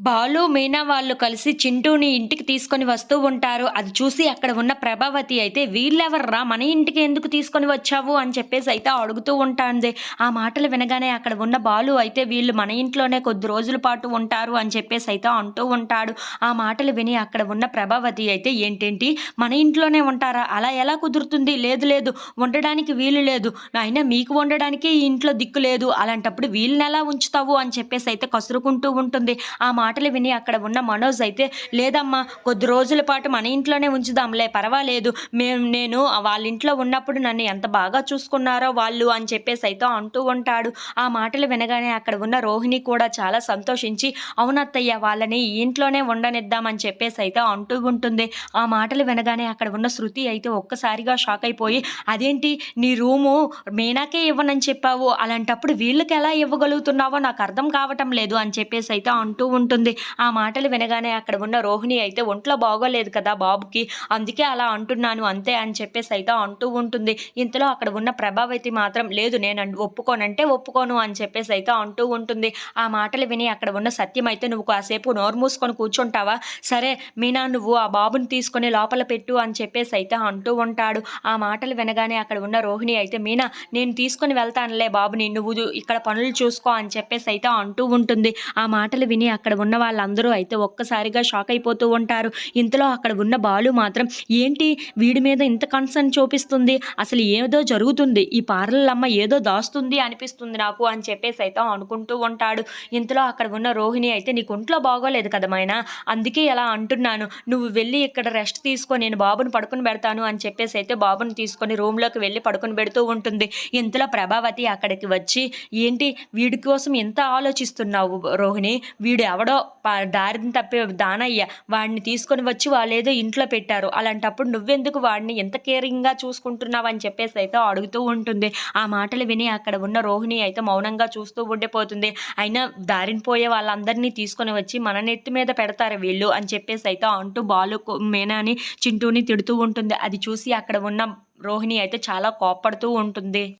బాలు మీనా వాళ్ళు కలిసి చింటూని ఇంటికి తీసుకొని వస్తూ ఉంటారు. అది చూసి అక్కడ ఉన్న ప్రభావతి అయితే వీళ్ళెవర్రా? మన ఇంటికి ఎందుకు తీసుకొని వచ్చావు? అని చెప్పేసి అయితే అడుగుతూ ఉంటుంది. ఆ మాటలు వినగానే అక్కడ ఉన్న బాలు అయితే వీళ్ళు మన ఇంట్లోనే కొద్ది రోజుల పాటు ఉంటారు అని చెప్పేసి అయితే అంటూ ఉంటాడు. ఆ మాటలు విని అక్కడ ఉన్న ప్రభావతి అయితే ఏంటేంటి? మన ఇంట్లోనే ఉంటారా? అలా ఎలా కుదురుతుంది? లేదు లేదు. ఉండడానికి వీలు లేదు. అయినా మీకు ఉండడానికి ఈ ఇంట్లో దిక్కు లేదు. అలాంటప్పుడు వీళ్ళని ఎలా ఉంచుతావు? అని చెప్పేసి అయితే కసురుకుంటూ ఉంటుంది. ఆ మాట మాటలు విని అక్కడ ఉన్న మనోజ్ అయితే లేదమ్మా కొద్ది రోజుల పాటు మన ఇంట్లోనే ఉంచుదాంలే పర్వాలేదు. మేము నేను వాళ్ళ ఇంట్లో ఉన్నప్పుడు నన్ను ఎంత బాగా చూసుకున్నారో వాళ్ళు అని చెప్పేసి అయితే అంటూ ఉంటాడు. ఆ మాటలు వినగానే అక్కడ ఉన్న రోహిణి కూడా చాలా సంతోషించి అవునత్తయ్య వాళ్ళని ఈ ఇంట్లోనే ఉండనిద్దామని చెప్పేసి అయితే అంటూ ఉంటుంది. ఆ మాటలు వినగానే అక్కడ ఉన్న శృతి అయితే ఒక్కసారిగా షాక్ అయిపోయి అదేంటి నీ రూము మీనాకే ఇవ్వనని చెప్పావు. అలాంటప్పుడు వీళ్ళకి ఎలా ఇవ్వగలుగుతున్నావో నాకు అర్థం కావటం లేదు అని చెప్పేసి అయితే అంటూ ఉంటుంది ఉంటుంది. ఆ మాటలు వినగానే అక్కడ ఉన్న రోహిణి అయితే ఒంట్లో బాగోలేదు కదా బాబుకి. అందుకే అలా అంటున్నాను అంతే అని చెప్పేసి అయితే అంటూ ఉంటుంది. ఇంతలో అక్కడ ఉన్న ప్రభావతి మాత్రం లేదు నేను ఒప్పుకోనంటే ఒప్పుకోను అని చెప్పేసి అయితే అంటూ ఉంటుంది. ఆ మాటలు విని అక్కడ ఉన్న సత్యం అయితే నువ్వు కాసేపు నోరు మూసుకొని కూర్చుంటావా? సరే మీనా నువ్వు ఆ బాబుని తీసుకొని లోపల పెట్టు అని చెప్పేసి అయితే అంటూ ఉంటాడు. ఆ మాటలు వినగానే అక్కడ ఉన్న రోహిణి అయితే మీనా నేను తీసుకొని వెళ్తానులే బాబుని. నువ్వు ఇక్కడ పనులు చూసుకో అని చెప్పేసి అయితే అంటూ ఉంటుంది. ఆ మాటలు విని అక్కడ ఉన్న వాళ్ళందరూ అయితే ఒక్కసారిగా షాక్ అయిపోతూ ఉంటారు. ఇంతలో అక్కడ ఉన్న బాలు మాత్రం ఏంటి వీడి మీద ఇంత కన్సర్న్ చూపిస్తుంది? అసలు ఏదో జరుగుతుంది. ఈ పార్లర్లమ్మ ఏదో దాస్తుంది అనిపిస్తుంది నాకు అని చెప్పేసి అయితే అనుకుంటూ ఉంటాడు. ఇంతలో అక్కడ ఉన్న రోహిణి అయితే నీకు ఒంట్లో బాగోలేదు కదా మైనా? అందుకే ఇలా అంటున్నాను. నువ్వు వెళ్ళి ఇక్కడ రెస్ట్ తీసుకొని నేను బాబుని పడుకుని పెడతాను అని చెప్పేసి అయితే బాబుని తీసుకొని రూమ్లోకి వెళ్ళి పడుకుని పెడుతూ ఉంటుంది. ఇంతలో ప్రభావతి అక్కడికి వచ్చి ఏంటి వీడి కోసం ఎంత ఆలోచిస్తున్నావు రోహిణి? వీడు ఎవడో ఎక్కడో దారిని తప్పే దానయ్య. వాడిని తీసుకొని వచ్చి వాళ్ళు ఏదో ఇంట్లో పెట్టారు. అలాంటప్పుడు నువ్వెందుకు వాడిని ఎంత కేరింగ్గా చూసుకుంటున్నావు అని చెప్పేసి అయితే అడుగుతూ ఉంటుంది. ఆ మాటలు విని అక్కడ ఉన్న రోహిణి అయితే మౌనంగా చూస్తూ ఉండిపోతుంది. అయినా దారిని పోయే వాళ్ళందరినీ తీసుకొని వచ్చి మన నెత్తి మీద పెడతారు వీళ్ళు అని చెప్పేసి అయితే అంటూ బాలు మేనాని చింటూని తిడుతూ ఉంటుంది. అది చూసి అక్కడ ఉన్న రోహిణి అయితే చాలా కోప్పడుతూ ఉంటుంది.